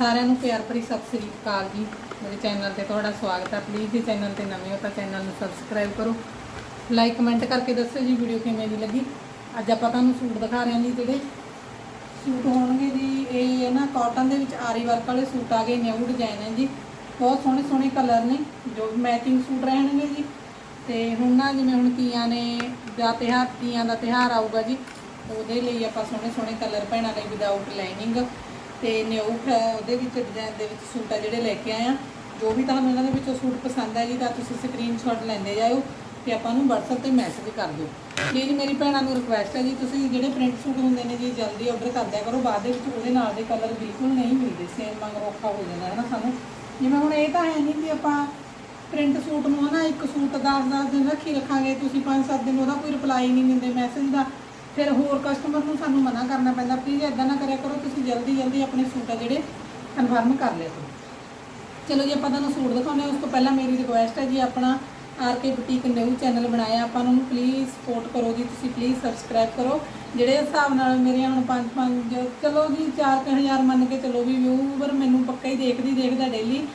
ਸਾਰਿਆਂ ਨੂੰ ਪਿਆਰ ਭਰੀ ਸਤਿ ਸ੍ਰੀ ਅਕਾਲ ਜੀ। ਮੇਰੇ ਚੈਨਲ ਤੇ ਤੁਹਾਡਾ ਸਵਾਗਤ ਹੈ। ਪਲੀਜ਼ ਜੇ ਚੈਨਲ ਤੇ ਨਵੇਂ ਹੋ ਤਾਂ ਚੈਨਲ ਨੂੰ ਸਬਸਕ੍ਰਾਈਬ ਕਰੋ। ਲਾਈਕ ਕਮੈਂਟ ਕਰਕੇ ਦੱਸੋ ਜੀ ਵੀਡੀਓ ਕਿਵੇਂ ਦੀ ਲੱਗੀ। ਅੱਜ ਆਪਾਂ ਤੁਹਾਨੂੰ ਸੂਟ ਦਿਖਾ ਰਹੇ ਹਾਂ ਜੀ ਜਿਹੜੇ ਸੂਟ ਹੋਣਗੇ ਜੀ। ਇਹ ਹੈ ਨਾ ਕਾਟਨ ਦੇ ਵਿੱਚ ਆਰੀ ਵਰਕ ਵਾਲੇ ਸੂਟ ਆ ਗਏ ਨਿਊ ਡਿਜ਼ਾਈਨ ਹੈ ਜੀ। ਬਹੁਤ ਸੋਹਣੇ ਸੋਹਣੇ ਕਲਰ ਨੇ, ਜੋ ਮੈਚਿੰਗ ਸੂਟ ਰਹਿਣਗੇ ਜੀ। ਤੇ ਹੁਣ ਨਾ ਜਿਵੇਂ ਹੁਣ ਤੀਆਂ ਨੇ ਦਾ ਤਿਉਹਾਰ, ਤੀਆਂ ਦਾ ਤਿਉਹਾਰ ਆਊਗਾ ਜੀ, ਉਹਦੇ ਲਈ ਆਪਾਂ ਸੋਹਣੇ ਸੋਹਣੇ ਕਲਰ ਭੈਣਾਂ ਲਈ ਵਿਦਆਊਟ ਲਾਈਨਿੰਗ ਤੇ ਨਿਊ ਉਹਦੇ ਵਿੱਚ ਡਿਜ਼ਾਈਨ ਦੇ ਵਿੱਚ ਸੂਟ ਆ ਜਿਹੜੇ ਲੈ ਕੇ ਆਏ ਆ। ਜੋ ਵੀ ਤੁਹਾਨੂੰ ਇਹਨਾਂ ਦੇ ਵਿੱਚੋਂ ਸੂਟ ਪਸੰਦ ਹੈ ਜੀ, ਤਾਂ ਤੁਸੀਂ ਸਕਰੀਨਸ਼ਾਟ ਲੈਂਦੇ ਜਾਇਓ ਤੇ ਆਪਾਂ ਨੂੰ WhatsApp ਤੇ ਮੈਸੇਜ ਕਰ ਦਿਓ। ਪਲੀਜ਼ ਮੇਰੀ ਭੈਣਾਂ ਨੂੰ ਰਿਕੁਐਸਟ ਹੈ ਜੀ, ਤੁਸੀਂ ਜਿਹੜੇ ਪ੍ਰਿੰਟ ਸੂਟ ਹੁੰਦੇ ਨੇ ਜੀ, ਜਲਦੀ ਆਰਡਰ ਕਰ ਦਿਆ ਕਰੋ। ਬਾਅਦ ਦੇ ਵਿੱਚ ਉਹਦੇ ਨਾਲ ਦੇ ਕਲਰ ਬਿਲਕੁਲ ਨਹੀਂ ਮਿਲਦੇ ਸੇਮ ਮੰਗ ਔਖਾ ਹੋ ਜਾਂਦਾ ਹੈ ਨਾ ਸਾਨੂੰ। ਜਿਵੇਂ ਹੁਣ ਇਹ ਤਾਂ ਹੈ ਨਹੀਂ ਕਿ ਆਪਾਂ ਪ੍ਰਿੰਟ ਸੂਟ ਨੂੰ ਹਨਾ, ਇੱਕ ਸੂਟ 10-10 ਦਿਨ ਰੱਖੀ ਰੱਖਾਂਗੇ, ਤੁਸੀਂ 5-7 ਦਿਨ ਉਹਦਾ ਕੋਈ ਰਿਪਲਾਈ ਨਹੀਂ ਦਿੰਦੇ ਮੈਸੇਜ ਦਾ। ਫਿਰ ਹੋਰ ਕਸਟਮਰ ਨੂੰ ਸਾਨੂੰ ਮਨਾ ਕਰਨਾ ਪੈਂਦਾ ਪਲੀਜ਼ ਇਦਾਂ ਨਾ ਕਰਿਆ ਕਰੋ, ਤੁਸੀਂ ਜਲਦੀ ਜਲਦੀ ਆਪਣੇ ਸੂਟ ਆ ਜਿਹੜੇ ਕਨਫਰਮ ਕਰ ਲਿਆ ਕਰੋ। ਚਲੋ ਜੀ, ਆਪਾਂ ਤੁਹਾਨੂੰ ਸੂਟ ਦਿਖਾਉਂਦੇ ਹਾਂ। ਉਸ ਤੋਂ ਪਹਿਲਾਂ ਮੇਰੀ ਰਿਕੁਐਸਟ ਹੈ ਜੀ, ਆਪਣਾ R K boutique new channel ਬਣਾਇਆ ਆਪਾਂ ਨੂੰ। ਪਲੀਜ਼ ਸਪੋਰਟ ਕਰੋ ਜੀ, ਤੁਸੀਂ ਪਲੀਜ਼ ਸਬਸਕ੍ਰਾਈਬ ਕਰੋ। ਜਿਹੜੇ ਹਿਸਾਬ ਨਾਲ ਮੇਰੇ ਹੁਣ 5-5 ਚਲੋ ਜੀ 4000 ਮੰਨ ਕੇ ਚਲੋ ਵੀ ਵਿਊਵਰ ਮੈਨੂੰ ਪੱਕਾ ਹੀ ਦੇਖਦੀ ਦੇਖਦਾ ਡੇਲੀ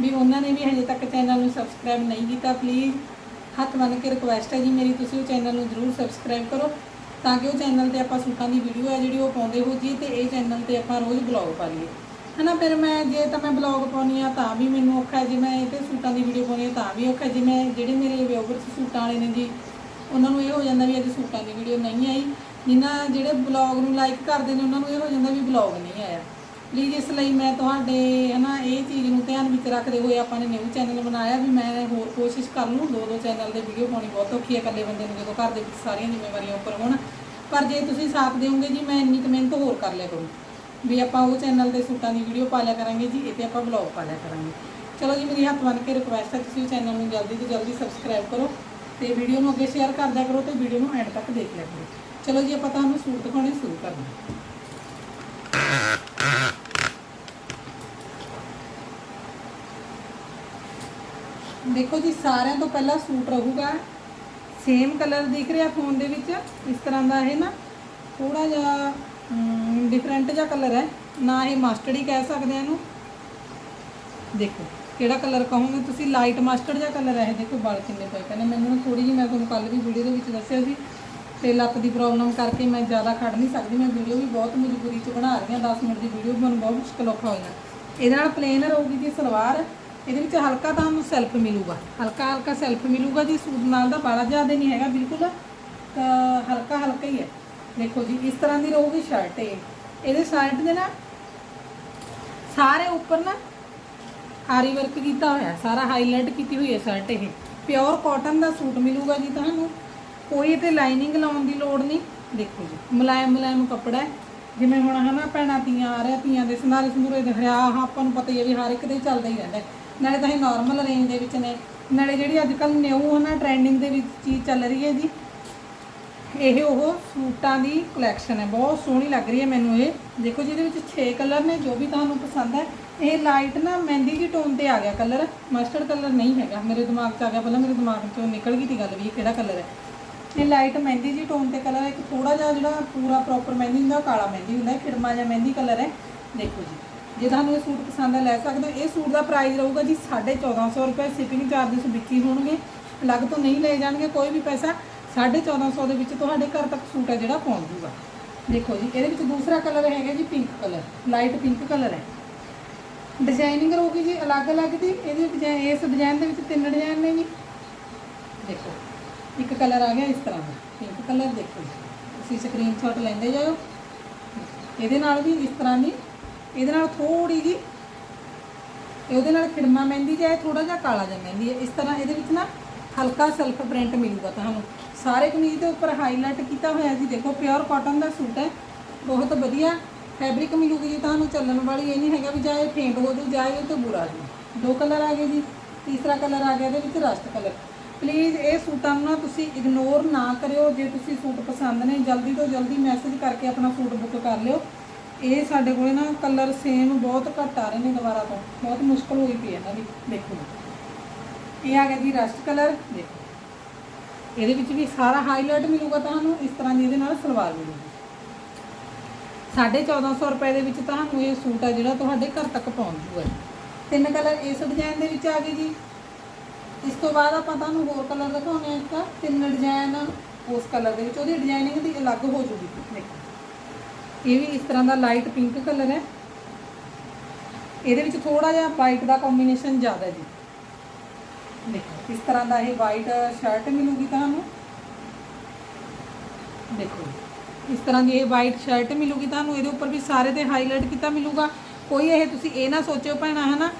ਵੀ ਉਹਨਾਂ ਨੇ ਵੀ ਹਜੇ ਤੱਕ ਚੈਨਲ ਨੂੰ ਸਬਸਕ੍ਰਾਈਬ ਨਹੀਂ ਕੀਤਾ। ਪਲੀਜ਼ ਹੱਥ ਮੰਨ ਕੇ ਰਿਕੁਐਸਟ ਹੈ ਜੀ, ਮੇਰੀ ਤੁਸੀਂ ਉਹ ਚੈਨਲ ਨੂੰ ਜ਼ਰੂਰ ਸਬਸਕ੍ਰਾਈਬ ਕਰੋ। ਤਾਂ ਕਿ ਉਹ ਚੈਨਲ ਤੇ ਆਪਾਂ ਸੂਟਾਂ ਦੀ ਵੀਡੀਓ ਹੈ ਜਿਹੜੀ ਉਹ ਪਾਉਂਦੇ ਹੋ ਜੀ ਤੇ ਇਹ ਚੈਨਲ ਤੇ ਆਪਾਂ ਰੋਜ਼ ਬਲੌਗ ਪਾ ਲਈਏ ਹਨਾ, ਫਿਰ ਮੈਂ ਜੇ ਤਾਂ ਮੈਂ ਬਲੌਗ ਪਾਉਣੀ ਆ ਤਾਂ ਵੀ ਮੈਨੂੰ ਔਖਾ ਹੈ, ਜੇ ਮੈਂ ਇਹ ਤੇ ਸੂਟਾਂ ਦੀ ਵੀਡੀਓ ਪਾਉਣੀ ਆ ਤਾਂ ਵੀ ਔਖਾ ਹੈ। ਜੇ ਮੈਂ, ਜਿਹੜੇ ਮੇਰੇ ਵਿਊਵਰਸ ਸੂਟਾਂ ਵਾਲੇ ਨੇ ਜੀ, ਉਹਨਾਂ ਨੂੰ ਇਹ ਹੋ ਜਾਂਦਾ ਵੀ ਅੱਜ ਸੂਟਾਂ ਦੀ ਵੀਡੀਓ ਨਹੀਂ ਆਈ। ਜਿਨ੍ਹਾਂ ਜਿਹੜੇ ਬਲੌਗ ਨੂੰ ਲਾਈਕ ਕਰਦੇ ਨੇ, ਉਹਨਾਂ ਨੂੰ ਇਹ ਹੋ ਜਾਂਦਾ ਵੀ ਬਲੌਗ ਨਹੀਂ ਆਇਆ। ਪਲੀਜ਼ ਇਸ ਲਈ ਮੈਂ ਤੁਹਾਡੇ, ਹਨਾ, ਇਹ ਚੀਜ਼ ਨੂੰ ਧਿਆਨ ਵਿੱਚ ਰੱਖਦੇ ਹੋਏ ਆਪਾਂ ਨੇ ਨਿਊ ਚੈਨਲ ਬਣਾਇਆ ਵੀ ਮੈਂ ਹੋਰ ਕੋਸ਼ਿਸ਼ ਕਰ ਲੂੰ। ਦੋ ਦੋ ਚੈਨਲ ਦੇ ਵੀਡੀਓ ਪਾਉਣੀ ਬਹੁਤ ਔਖੀ ਹੈ ਇਕੱਲੇ ਬੰਦੇ ਨੂੰ ਜਦੋਂ ਘਰ ਦੇ ਵਿੱਚ ਸਾਰੀਆਂ ਜ਼ਿੰਮੇਵਾਰੀਆਂ ਉੱਪਰ ਹੋਣ। ਪਰ ਜੇ ਤੁਸੀਂ ਸਾਥ ਦਿਓਗੇ ਜੀ, ਮੈਂ ਇੰਨੀ ਕਮੈਂਟ ਹੋਰ ਕਰ ਲਿਆ ਕਰੂੰ। ਵੀ ਆਪਾਂ ਉਹ ਚੈਨਲ ਦੇ ਸੂਟਾਂ ਦੀ ਵੀਡੀਓ ਪਾ ਲਿਆ ਕਰਾਂਗੇ ਜੀ, ਇਹ ਤੇ ਆਪਾਂ ਬਲੌਗ ਪਾ ਲਿਆ ਕਰਾਂਗੇ। ਚਲੋ ਜੀ, ਮੇਰੀ ਹੱਥ ਬੰਨ ਕੇ ਰਿਕੁਐਸਟ ਹੈ, ਤੁਸੀਂ ਉਹ ਚੈਨਲ ਨੂੰ ਜਲਦੀ ਤੋਂ ਜਲਦੀ ਸਬਸਕ੍ਰਾਈਬ ਕਰੋ ਤੇ ਵੀਡੀਓ ਨੂੰ ਅੱਗੇ ਸ਼ੇਅਰ ਕਰ ਦਿਆ ਕਰੋ ਤੇ ਵੀਡੀਓ ਨੂੰ ਐਂਡ ਤੱਕ ਦੇਖ ਲਿਆ ਕਰੋ। ਚਲੋ ਜੀ, ਆਪਾਂ ਤੁਹਾਨੂੰ ਸੂਟ ਦਿਖਾਉਣੇ ਸ਼ੁਰੂ ਕਰਦੇ ਹਾਂ। ਦੇਖੋ ਜੀ, ਸਾਰਿਆਂ ਤੋਂ ਪਹਿਲਾਂ ਸੂਟ ਰਹੂਗਾ। ਸੇਮ ਕਲਰ ਦਿਖ ਰਿਹਾ ਫੋਨ ਦੇ ਵਿੱਚ, ਇਸ ਤਰ੍ਹਾਂ ਦਾ ਇਹ ਨਾ। ਥੋੜਾ ਜਿਹਾ ਡਿਫਰੈਂਟ ਜਿਹਾ ਕਲਰ ਹੈ। ਨਾ ਇਹ ਮਸਟਰਡ ਹੀ ਕਹਿ ਸਕਦੇ ਆ ਇਹਨੂੰ। ਦੇਖੋ, ਕਿਹੜਾ ਕਲਰ ਕਹੋਗੇ ਤੁਸੀਂ? ਲਾਈਟ ਮਸਟਰਡ ਜਿਹਾ ਕਲਰ ਹੈ ਇਹ। ਦੇਖੋ, ਵਾਲ ਕਿੰਨੇ ਪਏ ਕਹਿੰਦੇ ਮੈਨੂੰ ਥੋੜੀ ਜਿਹੀ, ਮੈਂ ਤੁਹਾਨੂੰ ਕੱਲ ਵੀ ਵੀਡੀਓ ਦੇ ਵਿੱਚ ਦੱਸਿਆ ਸੀ ਤੇ ਲੱਤ ਦੀ ਪ੍ਰੋਬਲਮ ਕਰਕੇ ਮੈਂ ਜ਼ਿਆਦਾ ਖੜ ਨਹੀਂ ਸਕਦੀ। ਮੈਂ ਵੀਡੀਓ ਵੀ ਬਹੁਤ ਮਜਬੂਰੀ 'ਚ ਬਣਾ ਰਹੀ ਹਾਂ। 10 ਮਿੰਟ ਦੀ ਵੀਡੀਓ ਮੈਨੂੰ ਬਹੁਤ ਮੁਸ਼ਕਲ ਔਖਾ ਹੋਇਆ ਇਹਦੇ ਨਾਲ ਪਲੇਨ ਰਹੂਗੀ ਜੀ ਸਲਵਾਰ। ਇਹਦੇ ਵਿੱਚ ਹਲਕਾ ਤੁਹਾਨੂੰ ਸੈਲਫ ਮਿਲੂਗਾ। ਹਲਕਾ ਹਲਕਾ ਸੈਲਫ ਮਿਲੂਗਾ ਜੀ ਸੂਟ ਨਾਲ ਦਾ ਬਾਲਾ ਜ਼ਿਆਦਾ ਨਹੀਂ ਹੈਗਾ ਬਿਲਕੁਲ। ਤਾਂ ਹਲਕਾ ਹਲਕਾ ਹੀ ਹੈ। ਦੇਖੋ ਜੀ, ਇਸ ਤਰ੍ਹਾਂ ਦੀ ਰਹੂਗੀ ਸ਼ਰਟ ਇਹ। ਇਹਦੇ ਸ਼ਰਟ ਦੇ ਨਾ ਸਾਰੇ ਉੱਪਰ ਨਾ ਆਰੀ ਵਰਕ ਕੀਤਾ ਹੋਇਆ ਸਾਰਾ ਹਾਈਲਾਈਟ ਕੀਤੀ ਹੋਈ ਹੈ ਸ਼ਰਟ ਇਹ। ਪਿਓਰ ਕਾਟਨ ਦਾ ਸੂਟ ਮਿਲੂਗਾ ਜੀ ਤੁਹਾਨੂੰ। ਕੋਈ ਤੇ ਲਾਈਨਿੰਗ ਲਾਉਣ ਦੀ ਲੋੜ ਨਹੀਂ। ਦੇਖੋ ਜੀ, ਮੁਲਾਇਮ ਮੁਲਾਇਮ ਕੱਪੜਾ ਹੈ। ਜਿਵੇਂ ਹੁਣ ਹਨਾ ਭੈਣਾਂ ਤੀਆਂ ਆ ਰਿਹਾ ਤੀਆਂ ਦੇ ਸੰਧਾਰੇ ਸੰਧੂਰੇ ਦੇ ਹਰਿਆ ਆਹ ਆਪਾਂ ਨੂੰ ਪਤਾ ਹੀ ਹੈ ਵੀ ਹਰ ਇੱਕ ਦੇ ਚੱਲਦਾ ਹੀ ਰਹਿੰਦਾ ਨਾਲੇ ਤਾਂ ਇਹ ਨਾਰਮਲ ਰੇਂਜ ਦੇ ਵਿੱਚ ਨੇ। ਨਾਲੇ ਜਿਹੜੀ ਅੱਜ ਕੱਲ ਨਿਊ ਹਨਾ ਟ੍ਰੈਂਡਿੰਗ ਦੇ ਵਿੱਚ ਚੀਜ਼ ਚੱਲ ਰਹੀ ਹੈ ਜੀ, ਇਹ ਉਹ ਸੂਟਾਂ ਦੀ ਕਲੈਕਸ਼ਨ ਹੈ। ਬਹੁਤ ਸੋਹਣੀ ਲੱਗ ਰਹੀ ਹੈ ਮੈਨੂੰ ਇਹ। ਦੇਖੋ ਜਿਹਦੇ ਵਿੱਚ 6 ਕਲਰ ਨੇ, ਜੋ ਵੀ ਤੁਹਾਨੂੰ ਪਸੰਦ ਹੈ। ਇਹ ਲਾਈਟ ਨਾ ਮਹਿੰਦੀ ਦੀ ਟੋਨ ਤੇ ਆ ਗਿਆ ਕਲਰ ਮਸਟਰਡ ਕਲਰ ਨਹੀਂ ਹੈਗਾ। ਮੇਰੇ ਦਿਮਾਗ 'ਚ ਆ ਗਿਆ, ਪਹਿਲਾਂ ਮੇਰੇ ਦਿਮਾਗ 'ਚੋਂ ਨਿਕਲ ਗਈ ਸੀ ਗੱਲ ਵੀ, ਇਹ ਕਿਹੜਾ ਕਲਰ ਹੈ? ਇਹ ਲਾਈਟ ਮਹਿੰਦੀ ਦੀ ਟੋਨ ਤੇ ਕਲਰ ਹੈ। ਇੱਕ ਥੋੜਾ ਜਿਹਾ ਜਿਹੜਾ ਪੂਰਾ ਪ੍ਰੋਪਰ ਮਹਿੰਦੀ ਹੁੰਦਾ, ਉਹ ਕਾਲਾ ਮਹਿੰਦੀ ਹੁੰਦਾ ਹੈ ਖਿੜਮਾ ਜਿਹਾ ਮਹਿੰਦੀ ਕਲਰ ਹੈ। ਦੇਖੋ ਜੀ। ਜੇ ਤੁਹਾਨੂੰ ਇਹ ਸੂਟ ਪਸੰਦ ਹੈ ਲੈ ਸਕਦੇ ਹੋ। ਇਹ ਸੂਟ ਦਾ ਪ੍ਰਾਈਸ ਰਹੂਗਾ ਜੀ 1450 ਰੁਪਏ। ਸ਼ਿਪਿੰਗ ਚਾਰजेस ਵਿੱਚ ਹੀ ਹੋਣਗੇ। ਅਲੱਗ ਤੋਂ ਨਹੀਂ ਲਏ ਜਾਣਗੇ ਕੋਈ ਵੀ ਪੈਸਾ। 1450 ਦੇ ਵਿੱਚ ਤੁਹਾਡੇ ਘਰ ਤੱਕ ਸੂਟ ਹੈ ਜਿਹੜਾ ਪਹੁੰਚ ਜੂਗਾ। ਦੇਖੋ ਜੀ, ਇਹਦੇ ਵਿੱਚ ਦੂਸਰਾ ਕਲਰ ਹੈਗਾ ਜੀ pink colour light pink colour ਹੈ। ਡਿਜ਼ਾਈਨਿੰਗ ਰਹੂਗੀ ਜੀ ਅਲੱਗ-ਅਲੱਗ ਦੀ। ਇਹਦੇ ਡਿਜ਼ਾਈਨ ਇਸ ਡਿਜ਼ਾਈਨ ਦੇ ਵਿੱਚ ਤਿੰਨ ਡਿਜ਼ਾਈਨ ਨੇ ਜੀ। ਦੇਖੋ, ਇੱਕ ਕਲਰ ਆ ਗਿਆ ਇਸ ਤਰ੍ਹਾਂ ਦਾ। ਪਿੰਕ ਕਲਰ ਦੇਖੋ ਜੀ। ਤੁਸੀਂ ਸਕਰੀਨਸ਼ਾਟ ਲੈਂਦੇ ਜਾਓ। ਇਹਦੇ ਨਾਲ ਵੀ ਇਸ ਤਰ੍ਹਾਂ ਦੀ ਇਹਦੇ ਨਾਲ ਥੋੜੀ ਜੀ ਤੇ ਉਹਦੇ ਨਾਲ ਖਿੜਮਾ ਮਹਿੰਦੀ ਜਾਏ ਥੋੜਾ ਜਿਹਾ ਕਾਲਾ ਜਿਹਾ ਮਹਿੰਦੀ ਹੈ। ਇਸ ਤਰ੍ਹਾਂ ਇਹਦੇ ਵਿੱਚ ਨਾ ਹਲਕਾ ਸਲਫ ਪ੍ਰਿੰਟ ਮਿਲੂਗਾ ਤੁਹਾਨੂੰ। ਸਾਰੇ ਕਮੀਜ਼ ਦੇ ਉੱਪਰ ਹਾਈਲਾਈਟ ਕੀਤਾ ਹੋਇਆ ਜੀ। ਦੇਖੋ ਪਿਓਰ ਕਾਟਨ ਦਾ ਸੂਟ ਹੈ। ਬਹੁਤ ਵਧੀਆ ਫੈਬਰਿਕ ਮਿਲੂਗੀ ਜੀ ਤੁਹਾਨੂੰ। ਚੱਲਣ ਵਾਲੀ ਇਹ ਨਹੀਂ ਹੈਗਾ ਵੀ ਜਾਏ ਫੇਂਟ ਹੋ ਜੂ ਜਾਏ ਤੇ ਬੁਰਾ ਜੀ। ਦੋ ਕਲਰ ਆ ਗਏ ਜੀ। ਤੀਸਰਾ ਕਲਰ ਆ ਗਿਆ ਇਹਦੇ ਵਿੱਚ ਰਸਟ ਕਲਰ ਪਲੀਜ਼ ਇਹ ਸੂਟਾਂ ਨੂੰ ਨਾ ਤੁਸੀਂ ਇਗਨੋਰ ਨਾ ਕਰਿਓ। ਜੇ ਤੁਸੀਂ ਸੂਟ ਪਸੰਦ ਨੇ, ਜਲਦੀ ਤੋਂ ਜਲਦੀ ਮੈਸੇਜ ਕਰਕੇ ਆਪਣਾ ਸੂਟ ਬੁੱਕ ਕਰ ਲਿਓ। ਇਹ ਸਾਡੇ ਕੋਲੇ ਨਾ ਕਲਰ ਸੇਮ ਬਹੁਤ ਘੱਟ ਆ ਰਹੇ ਨੇ ਦੁਬਾਰਾ ਤੋਂ। ਬਹੁਤ ਮੁਸ਼ਕਲ ਹੋਈ ਪਈ ਹੈ ਇਹਨਾਂ ਦੀ, ਦੇਖੋ। ਇਹ ਆ ਗਿਆ ਜੀ ਰਸਟ ਕਲਰ ਦੇਖੋ। ਇਹਦੇ ਵਿੱਚ ਵੀ ਸਾਰਾ ਹਾਈਲਾਈਟ ਮਿਲੂਗਾ ਤੁਹਾਨੂੰ, ਇਸ ਤਰ੍ਹਾਂ ਦੀ ਇਹਦੇ ਨਾਲ ਸਲਵਾਰ ਮਿਲੂਗੀ। 1450 ਰੁਪਏ ਦੇ ਵਿੱਚ ਤੁਹਾਨੂੰ ਇਹ ਸੂਟ ਆ ਜਿਹੜਾ ਤੁਹਾਡੇ ਘਰ ਤੱਕ ਪਹੁੰਚ ਜੂਗਾ ਤਿੰਨ ਕਲਰ ਇਸ ਡਿਜ਼ਾਈਨ ਦੇ ਵਿੱਚ ਆ ਗਏ ਜੀ। ਇਸ ਤੋਂ ਬਾਅਦ ਆਪਾਂ ਤੁਹਾਨੂੰ ਹੋਰ ਕਲਰ ਦਿਖਾਉਂਦੇ ਹਾਂ ਇੱਕ, ਤਿੰਨ ਡਿਜ਼ਾਈਨ ਉਸ ਕਲਰ ਦੇ ਵਿੱਚ। ਉਹਦੀ ਡਿਜ਼ਾਈਨਿੰਗ ਦੀ ਅਲੱਗ ਹੋ ਜੂਗੀ। ਦੇਖੋ। ਇਹ ਵੀ ਇਸ ਤਰ੍ਹਾਂ ਦਾ ਲਾਈਟ ਪਿੰਕ ਕਲਰ ਹੈ। ਇਹਦੇ ਵਿੱਚ ਥੋੜਾ ਜਿਹਾ ਵਾਈਟ ਦਾ ਕੰਬੀਨੇਸ਼ਨ ਜ਼ਿਆਦਾ ਜੀ। ਦੇਖੋ, ਇਸ ਤਰ੍ਹਾਂ ਦਾ ਇਹ ਵਾਈਟ ਸ਼ਰਟ ਮਿਲੂਗੀ ਤੁਹਾਨੂੰ। ਦੇਖੋ, ਇਸ ਤਰ੍ਹਾਂ ਦੀ ਇਹ ਵਾਈਟ ਸ਼ਰਟ ਮਿਲੂਗੀ ਤੁਹਾਨੂੰ। ਇਹਦੇ ਉੱਪਰ ਵੀ ਸਾਰੇ ਤੇ ਹਾਈਲਾਈਟ ਕੀਤਾ ਮਿਲੂਗਾ। ਕੋਈ ਇਹ ਤੁਸੀਂ ਇਹ ਨਾ ਸੋਚਿਓ ਭੈਣਾ, ਹਨਾ,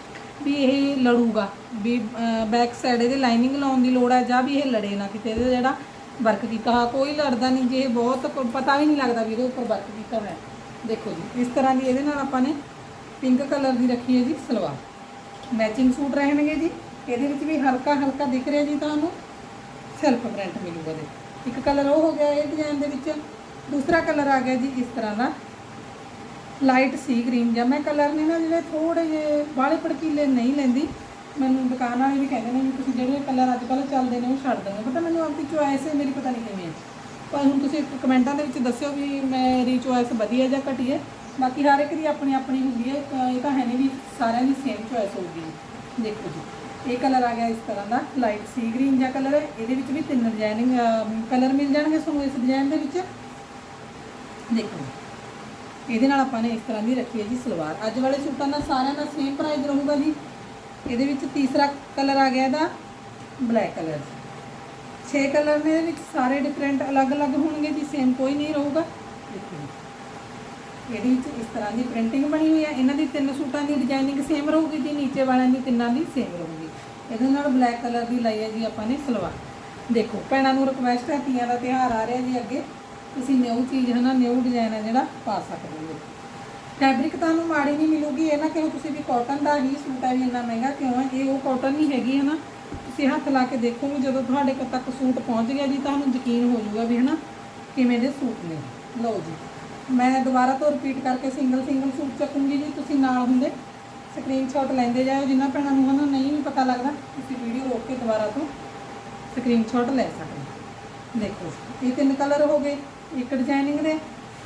ਵੀ ਇਹ ਲੜੂਗਾ। ਵੀ ਬੈਕ ਸਾਈਡ ਇਹਦੇ ਲਾਈਨਿੰਗ ਲਾਉਣ ਦੀ ਲੋੜ ਹੈ ਜਾਂ ਵੀ ਇਹ ਲੜੇ ਨਾ ਕਿਤੇ ਇਹਦੇ ਜਿਹੜਾ ਵਰਕ ਕੀਤਾ ਹੋਇਆ, ਕੋਈ ਲੜਦਾ ਨਹੀਂ ਜੇ ਬਹੁਤ ਕ- ਪਤਾ ਵੀ ਨਹੀਂ ਲੱਗਦਾ ਵੀ ਇਹਦੇ ਉੱਪਰ ਵਰਕ ਕੀਤਾ ਹੋਇਆ। ਹੈ। ਦੇਖੋ ਜੀ, ਇਸ ਤਰ੍ਹਾਂ ਦੀ ਇਹਦੇ ਨਾਲ ਆਪਾਂ ਨੇ ਪਿੰਕ ਕਲਰ ਦੀ ਰੱਖੀ ਹੈ ਜੀ ਸਲਵਾਰ। ਮੈਚਿੰਗ ਸੂਟ ਰਹਿਣਗੇ ਜੀ, ਇਹਦੇ ਵਿੱਚ ਵੀ ਹਲਕਾ ਹਲਕਾ ਦਿਖ ਰਿਹਾ ਜੀ ਤੁਹਾਨੂੰ ਸੈਲਫ ਪ੍ਰਿੰਟ ਮਿਲੂਗਾ ਦੇ ਇੱਕ ਕਲਰ ਉਹ ਹੋ ਗਿਆ ਇਹ ਡਿਜ਼ਾਈਨ ਦੇ ਵਿੱਚ, ਦੂਸਰਾ ਕਲਰ ਆ ਗਿਆ ਜੀ ਇਸ ਤਰ੍ਹਾਂ ਦਾ। ਲਾਈਟ ਸੀ ਗ੍ਰੀਨ ਜਾਂ ਮੈਂ ਕਲਰ ਨੇ ਨਾ ਜਿਹੜੇ ਥੋੜੇ ਜਿਹੇ ਬਾਹਲੇ ਭੜਕੀਲੇ ਨਹੀਂ ਲੈਂਦੀ ਮੈਨੂੰ ਦੁਕਾਨ ਵਾਲੇ ਵੀ ਕਹਿੰਦੇ ਨੇ ਵੀ ਤੁਸੀਂ ਜਿਹੜੇ ਕਲਰ ਅੱਜ ਕੱਲ੍ਹ ਚੱਲਦੇ ਨੇ ਉਹ ਛੱਡ ਦਿੰਦੇ ਪਤਾ ਮੈਨੂੰ ਆਪਣੀ ਚੁਆਇਸ ਹੈ, ਮੇਰੀ ਪਤਾ ਨਹੀਂ ਕਿਵੇਂ ਹੈ। ਪਰ ਹੁਣ ਤੁਸੀਂ ਕਮੈਂਟਾਂ ਦੇ ਵਿੱਚ ਦੱਸਿਓ ਵੀ ਮੇਰੀ ਚੁਆਇਸ ਵਧੀਆ ਜਾਂ ਘਟੀ ਹੈ। ਬਾਕੀ ਹਰ ਇੱਕ ਦੀ ਆਪਣੀ ਆਪਣੀ ਹੁੰਦੀ ਹੈ ਇਹ ਤਾਂ ਹੈ ਨਹੀਂ ਵੀ ਸਾਰਿਆਂ ਦੀ ਸੇਮ ਚੁਆਇਸ ਹੋਊਗੀ। ਦੇਖੋ ਜੀ, ਇਹ ਕਲਰ ਆ ਗਿਆ ਇਸ ਤਰ੍ਹਾਂ ਦਾ ਲਾਈਟ ਸੀ ਗ੍ਰੀਨ ਜਾਂ ਕਲਰ ਹੈ। ਇਹਦੇ ਵਿੱਚ ਵੀ ਤਿੰਨ ਡਿਜ਼ਾਈਨਿੰਗ ਕਲਰ ਮਿਲ ਜਾਣਗੇ ਤੁਹਾਨੂੰ ਇਸ ਡਿਜ਼ਾਈਨ ਦੇ ਵਿੱਚ। ਦੇਖੋ ਇਹਦੇ ਨਾਲ ਆਪਾਂ ਨੇ ਇਸ ਤਰ੍ਹਾਂ ਦੀ ਰੱਖੀ ਹੈ ਜੀ ਸਲਵਾਰ। ਅੱਜ ਵਾਲੇ ਸੂਟਾਂ ਦਾ ਸਾਰਿਆਂ ਦਾ ਸੇਮ ਪ੍ਰਾਈਸ ਰਹੂਗਾ ਜੀ। ਇਹਦੇ ਵਿੱਚ ਤੀਸਰਾ ਕਲਰ ਆ ਗਿਆ ਇਹਦਾ ਬਲੈਕ ਕਲਰ। 6 ਕਲਰ ਨੇ ਇਹਦੇ ਵਿੱਚ ਸਾਰੇ ਡਿਫਰੈਂਟ ਅਲੱਗ-ਅਲੱਗ ਹੋਣਗੇ ਜੀ ਸੇਮ ਕੋਈ ਨਹੀਂ ਰਹੂਗਾ। ਦੇਖੋ ਇਹਦੇ ਵਿੱਚ ਇਸ ਤਰ੍ਹਾਂ ਦੀ ਪ੍ਰਿੰਟਿੰਗ ਬਣੀ ਹੋਈ ਹੈ ਇਹਨਾਂ ਦੀ ਤਿੰਨ ਸੂਟਾਂ ਦੀ ਡਿਜ਼ਾਈਨਿੰਗ ਸੇਮ ਰਹੂਗੀ ਜੀ, ਨੀਚੇ ਵਾਲਿਆਂ ਦੀ ਤਿੰਨਾਂ ਦੀ ਸੇਮ ਰਹੂਗੀ। ਇਹਦੇ ਨਾਲ ਬਲੈਕ ਕਲਰ ਦੀ ਲਾਈ ਹੈ ਜੀ ਆਪਾਂ ਨੇ ਸਲਵਾਰ। ਦੇਖੋ, ਭੈਣਾਂ ਨੂੰ ਰਿਕਵੈਸਟ ਹੈ ਤੀਆਂ ਦਾ ਤਿਉਹਾਰ ਆ ਰਿਹਾ ਜੀ ਅੱਗੇ। ਤੁਸੀਂ ਨਿਊ ਚੀਜ਼ ਹੈ ਨਾ ਨਿਊ ਡਿਜ਼ਾਈਨ ਹੈ ਜਿਹੜਾ ਪਾ ਸਕਦੇ ਹੋ। ਫੈਬਰਿਕ ਤੁਹਾਨੂੰ ਮਾੜੀ ਨਹੀਂ ਮਿਲੂਗੀ, ਇਹ ਨਾ ਕਿਉਂ ਤੁਸੀਂ ਵੀ ਕਾਟਨ ਦਾ ਹੀ ਸੂਟ ਹੈ ਵੀ ਇੰਨਾ ਮਹਿੰਗਾ ਕਿਉਂ ਹੈ? ਇਹ ਉਹ ਕਾਟਨ ਨਹੀਂ ਹੈਗੀ ਹੈ ਨਾ ਤੁਸੀਂ ਹੱਥ ਲਾ ਕੇ ਦੇਖੋਗੇ ਜਦੋਂ ਤੁਹਾਡੇ ਕੋਲ ਤੱਕ ਸੂਟ ਪਹੁੰਚ ਗਿਆ ਜੀ, ਤੁਹਾਨੂੰ ਯਕੀਨ ਹੋ ਜਾਊਗਾ ਵੀ, ਹਨਾ, ਕਿਵੇਂ ਦੇ ਸੂਟ ਨੇ। ਲਓ ਜੀ, ਮੈਂ ਦੁਬਾਰਾ ਤੋਂ ਰਿਪੀਟ ਕਰਕੇ ਸਿੰਗਲ ਸਿੰਗਲ ਸੂਟ ਚੱਕੂੰਗੀ ਜੀ, ਤੁਸੀਂ ਨਾਲ ਹੁੰਦੇ ਸਕਰੀਨਸ਼ਾਟ ਲੈਂਦੇ ਜਾਓ ਜਿਨ੍ਹਾਂ ਭੈਣਾਂ ਨੂੰ ਹਨਾ ਨਹੀਂ ਵੀ ਪਤਾ ਲੱਗਦਾ, ਤੁਸੀਂ ਵੀਡੀਓ ਰੋਕ ਕੇ ਦੁਬਾਰਾ ਤੋਂ ਸਕਰੀਨਸ਼ਾਟ ਲੈ ਸਕਦੇ ਹੋ। ਦੇਖੋ, ਇਹ ਤਿੰਨ ਕਲਰ ਹੋ ਗਏ, ਇੱਕ ਡਿਜ਼ਾਈਨਿੰਗ ਦੇ,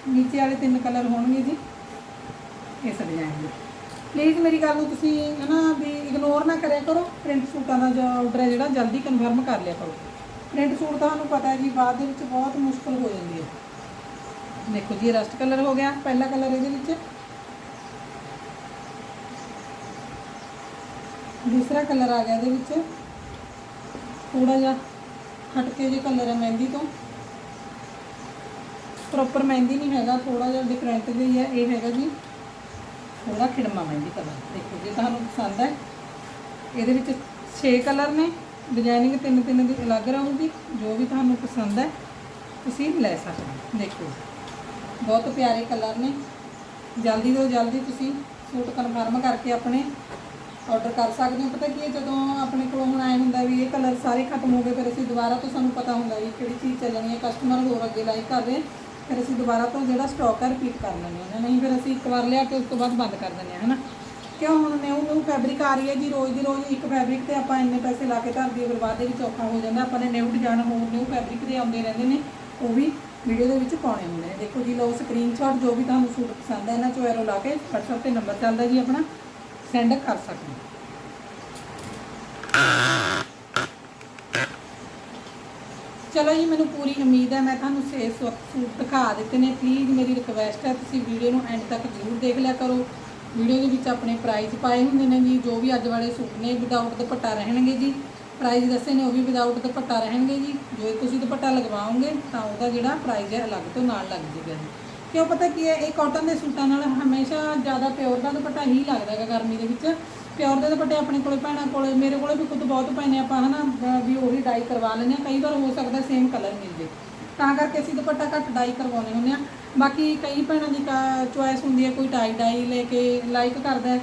ਨੀਚੇ ਵਾਲੇ ਤਿੰਨ ਕਲਰ ਹੋਣਗੇ ਜੀ। ਇਸ ਡਿਜ਼ਾਈਨ ਦੇ ਪਲੀਜ਼ ਮੇਰੀ ਗੱਲ ਨੂੰ ਤੁਸੀਂ ਹਨਾ ਵੀ ਇਗਨੋਰ ਨਾ ਕਰਿਆ ਕਰੋ। ਪ੍ਰਿੰਟ ਸੂਟਾਂ ਦਾ ਜੋ ਆਰਡਰ ਹੈ ਜਿਹੜਾ ਜਲਦੀ ਕਨਫਰਮ ਕਰ ਲਿਆ ਕਰੋ। ਪ੍ਰਿੰਟ ਸੂਟ ਤੁਹਾਨੂੰ ਪਤਾ ਹੈ ਜੀ, ਬਾਅਦ ਦੇ ਵਿੱਚ ਬਹੁਤ ਮੁਸ਼ਕਲ ਹੋ ਜਾਂਦੀ ਹੈ। ਦੇਖੋ ਜੀ ਰਸਟ ਕਲਰ ਹੋ ਗਿਆ, ਪਹਿਲਾ ਕਲਰ ਇਹਦੇ ਵਿੱਚ। ਦੂਸਰਾ ਕਲਰ ਆ ਗਿਆ ਇਹਦੇ ਵਿੱਚ। ਥੋੜਾ ਜਿਹਾ ਹਟਕੇ ਜਿਹੇ ਕਲਰ ਹੈ ਮਹਿੰਦੀ ਤੋਂ। ਪ੍ਰੋਪਰ ਮਹਿੰਦੀ ਨਹੀਂ ਹੈਗਾ ਥੋੜਾ ਜਿਹਾ ਡਿਫਰੈਂਟ ਜਿਹਾ ਹੈ, ਇਹ ਹੈਗਾ ਜੀ। ਥੋੜਾ ਖਿੜਮਾ ਮਹਿੰਦੀ ਕਲਰ ਦੇਖੋ, ਜੇ ਤੁਹਾਨੂੰ ਪਸੰਦ ਹੈ ਇਹਦੇ ਵਿੱਚ 6 ਕਲਰ ਨੇ ਡਿਜ਼ਾਈਨਿੰਗ ਤਿੰਨ ਤਿੰਨ ਦੀ ਅਲੱਗ ਰਹੂਗੀ, ਜੋ ਵੀ ਤੁਹਾਨੂੰ ਪਸੰਦ ਹੈ ਤੁਸੀਂ ਲੈ ਸਕਦੇ ਦੇਖੋ, ਬਹੁਤ ਪਿਆਰੇ ਕਲਰ ਨੇ। ਜਲਦੀ ਤੋਂ ਜਲਦੀ ਤੁਸੀਂ ਸੂਟ ਕਨਫਰਮ ਕਰਕੇ ਆਪਣੇ ਆਰਡਰ ਕਰ ਸਕਦੇ ਹੋ। ਪਤਾ ਕੀ ਹੈ, ਜਦੋਂ ਆਪਣੇ ਕੋਲ ਹੁਣ ਆਏ ਹੁੰਦਾ ਵੀ ਇਹ ਕਲਰ ਸਾਰੇ ਖਤਮ ਹੋ ਗਏ, ਫਿਰ ਅਸੀਂ ਦੁਬਾਰਾ ਤੋਂ ਸਾਨੂੰ ਪਤਾ ਹੁੰਦਾ ਵੀ ਕਿਹੜੀ ਚੀਜ਼ ਚੱਲਣੀ ਹੈ। ਕਸਟਮਰ ਹੋਰ ਅੱਗੇ ਲਾਈਕ ਕਰ ਰਹੇ ਫਿਰ ਅਸੀਂ ਦੁਬਾਰਾ ਤੋਂ ਜਿਹੜਾ ਸਟਾਕ ਹੈ ਰਿਪੀਟ ਕਰ ਲੈਂਦੇ ਹਾਂ। ਨਹੀਂ ਫਿਰ ਅਸੀਂ ਇੱਕ ਵਾਰ ਲਿਆ ਕੇ ਉਸ ਤੋਂ ਬਾਅਦ ਬੰਦ ਕਰ ਦਿੰਦੇ ਹਾਂ, ਹਨਾ? ਕਿਉਂ ਹੁਣ ਨਿਊ ਨਿਊ ਫੈਬਰਿਕ ਆ ਰਹੀ ਹੈ ਜੀ, ਰੋਜ਼ ਦੀ ਰੋਜ਼ ਇੱਕ ਫੈਬਰਿਕ ਤੇ ਆਪਾਂ ਇੰਨੇ ਪੈਸੇ ਲਾ ਕੇ ਧਰ ਦਈਏ ਫਿਰ ਬਾਅਦ ਦੇ ਵਿੱਚ ਔਖਾ ਹੋ ਜਾਂਦਾ, ਆਪਾਂ ਨੇ ਨਿਊ ਡਿਜ਼ਾਈਨ ਹੋਰ ਨਿਊ ਫੈਬਰਿਕ ਦੇ ਆਉਂਦੇ ਰਹਿੰਦੇ ਨੇ, ਉਹ ਵੀ ਵੀਡੀਓ ਦੇ ਵਿੱਚ ਪਾਉਣੇ ਹੁੰਦੇ ਨੇ। ਦੇਖੋ ਜੀ, ਲਓ ਸਕਰੀਨਸ਼ਾਟ ਜੋ ਵੀ ਤੁਹਾਨੂੰ ਸੂਟ ਪਸੰਦ ਹੈ, ਇਹਨਾਂ ਚੋਂ ਐਰੋ ਲਾ ਕੇ WhatsApp ਤੇ ਨੰਬਰ ਚੱਲਦਾ ਜੀ ਆਪਣਾ ਸੈਂਡ ਕਰ ਸਕਦੇ ਹੋ। ਚਲੋ ਜੀ, ਮੈਨੂੰ ਪੂਰੀ ਉਮੀਦ ਹੈ, ਮੈਂ ਤੁਹਾਨੂੰ ਇਸ ਵਕਤ ਸੂਟ ਦਿਖਾ ਦਿੱਤੇ ਨੇ। ਪਲੀਜ਼ ਮੇਰੀ ਰਿਕਵੈਸਟ ਹੈ, ਤੁਸੀਂ ਵੀਡੀਓ ਨੂੰ ਐਂਡ ਤੱਕ ਜ਼ਰੂਰ ਦੇਖ ਲਿਆ ਕਰੋ। ਵੀਡੀਓ ਦੇ ਵਿੱਚ ਆਪਣੇ ਪ੍ਰਾਈਸ ਪਾਏ ਹੁੰਦੇ ਨੇ ਜੀ, ਜੋ ਵੀ ਅੱਜ ਵਾਲੇ ਸੂਟ ਨੇ ਵਿਦਆਊਟ ਦੁਪੱਟਾ ਰਹਿਣਗੇ ਜੀ। ਪ੍ਰਾਈਸ ਦੱਸੇ ਨੇ, ਉਹ ਵੀ ਵਿਦਆਊਟ ਦੁਪੱਟਾ ਰਹਿਣਗੇ ਜੀ। ਜੋ ਤੁਸੀਂ ਦੁਪੱਟਾ ਲਗਵਾਓਗੇ, ਤਾਂ ਉਹਦਾ ਜਿਹੜਾ ਪ੍ਰਾਈਸ ਹੈ, ਅਲੱਗ ਤੋਂ ਨਾਲ ਲੱਗ ਜੇਗਾ ਜੀ। ਕਿਉਂ ਪਤਾ ਕੀ ਹੈ, ਇਹ ਕਾਟਨ ਦੇ ਸੂਟਾਂ ਨਾਲ ਹਮੇਸ਼ਾ ਜ਼ਿਆਦਾ ਪਿਓਰ ਦਾ ਦੁਪੱਟਾ ਹੀ ਲੱਗਦਾ ਹੈਗਾ ਗਰਮੀ ਦੇ ਵਿੱਚ। ਪਿਓਰ ਦੇ ਦੁਪੱਟੇ ਆਪਣੇ ਕੋਲੇ, ਭੈਣਾਂ ਕੋਲੇ, ਮੇਰੇ ਕੋਲੇ ਵੀ ਖੁਦ ਬਹੁਤ ਪਏ ਆਪਾਂ ਹਨਾ ਬ- ਵੀ ਉਹੀ ਡਾਈ ਕਰਵਾ ਲੈਂਦੇ ਹਾਂ। ਕਈ ਵਾਰ ਹੋ ਸਕਦਾ ਸੇਮ ਕਲਰ ਮਿਲ ਜੇ। ਤਾਂ ਕਰਕੇ ਅਸੀਂ ਦੁਪੱਟਾ ਘੱਟ ਡਾਈ ਕਰਵਾਉਂਦੇ ਹੁੰਦੇ ਆ ਬਾਕੀ ਕਈ ਭੈਣਾਂ ਦੀ ਚੁਆਇਸ ਹੁੰਦੀ ਹੈ, ਕੋਈ ਟਾਈ ਡਾਈ ਲੈ ਕੇ ਲਾਈਕ ਕਰਦਾ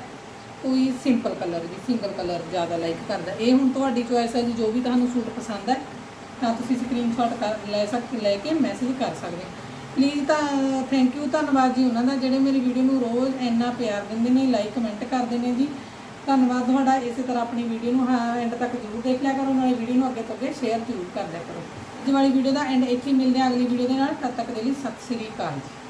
ਕੋਈ ਸਿੰਪਲ ਕਲਰ ਜੀ ਸਿੰਗਲ ਕਲਰ ਜ਼ਿਆਦਾ ਲਾਈਕ ਕਰਦਾ ਇਹ ਹੁਣ ਤੁਹਾਡੀ ਚੁਆਇਸ ਹੈ ਜੀ, ਜੋ ਵੀ ਤੁਹਾਨੂੰ ਸੂਟ ਪਸੰਦ ਹੈ, ਤਾਂ ਤੁਸੀਂ ਸਕਰੀਨਸ਼ਾਟ ਕਰ, ਲੈ ਸਕਦੇ ਲੈ ਕੇ ਮੈਸੇਜ ਕਰ ਸਕਦੇ ਹੋ। ਪਲੀਜ਼ ਤਾਂ ਥੈਂਕ ਯੂ ਧੰਨਵਾਦ ਜੀ ਉਹਨਾਂ ਦਾ, ਜਿਹੜੇ ਮੇਰੀ ਵੀਡੀਓ ਨੂੰ ਰੋਜ਼ ਇੰਨਾ ਪਿਆਰ ਦਿੰਦੇ ਨੇ ਲਾਈਕ ਕਮੈਂਟ ਕਰਦੇ ਨੇ ਜੀ। ਧੰਨਵਾਦ ਤੁਹਾਡਾ, ਇਸੇ ਤਰ੍ਹਾਂ ਆਪਣੀ ਵੀਡੀਓ ਨੂੰ, ਹਾਂ ਐਂਡ ਤੱਕ ਜ਼ਰੂਰ ਦੇਖ ਲਿਆ ਕਰੋ, ਨਾਲੇ ਵੀਡੀਓ ਨੂੰ ਅੱਗੇ ਤੋਂ ਅੱਗੇ ਸ਼ੇਅਰ ਜ਼ਰੂਰ ਕਰ ਦਿਆ ਕਰੋ। ਅੱਜ ਵਾਲੀ ਵੀਡੀਓ ਦਾ ਐਂਡ ਇੱਥੇ ਹੀ ਮਿਲਦੇ ਹਾਂ, ਅਗਲੀ ਵੀਡੀਓ ਦੇ ਨਾਲ, ਤਦ ਤੱਕ ਦੇ ਲਈ ਸਤਿ ਸ੍ਰੀ ਅਕਾਲ ਜੀ।